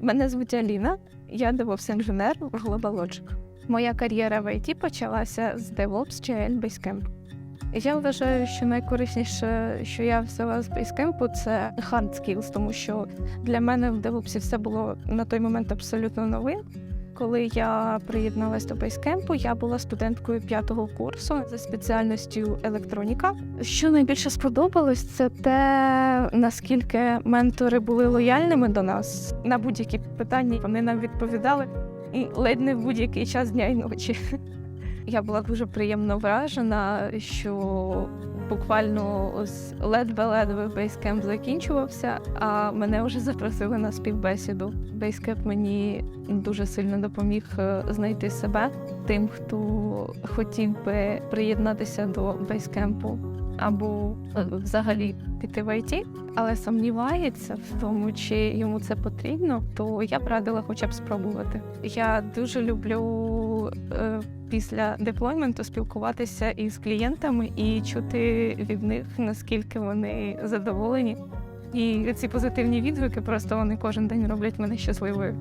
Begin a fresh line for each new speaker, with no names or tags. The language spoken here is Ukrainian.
Мене звуть Аліна, я DevOps інженер в GlobalLogic. Моя кар'єра в IT почалася з DevOps GL Basecamp. Я вважаю, що найкорисніше, що я взяла з Basecamp, це hard skills, тому що для мене в DevOps все було на той момент абсолютно новим. Коли я приєдналась до бейскемпу, я була студенткою п'ятого курсу за спеціальністю електроніка. Що найбільше сподобалось, це те, наскільки ментори були лояльними до нас на будь-які питання. Вони нам відповідали і ледь не в будь-який час дня і ночі. Я була дуже приємно вражена, що буквально ось ледве-ледве бейскемп закінчувався, а мене вже запросили на співбесіду. Бейскемп мені дуже сильно допоміг е, знайти себе тим, хто хотів би приєднатися до бейскемпу або е, взагалі піти в IT, але сумнівається в тому, чи йому це потрібно, то я б радила хоча б спробувати. Я дуже люблю е, після деплойменту спілкуватися із клієнтами і чути від них, наскільки вони задоволені. І ці позитивні відгуки просто вони кожен день роблять мене щасливою.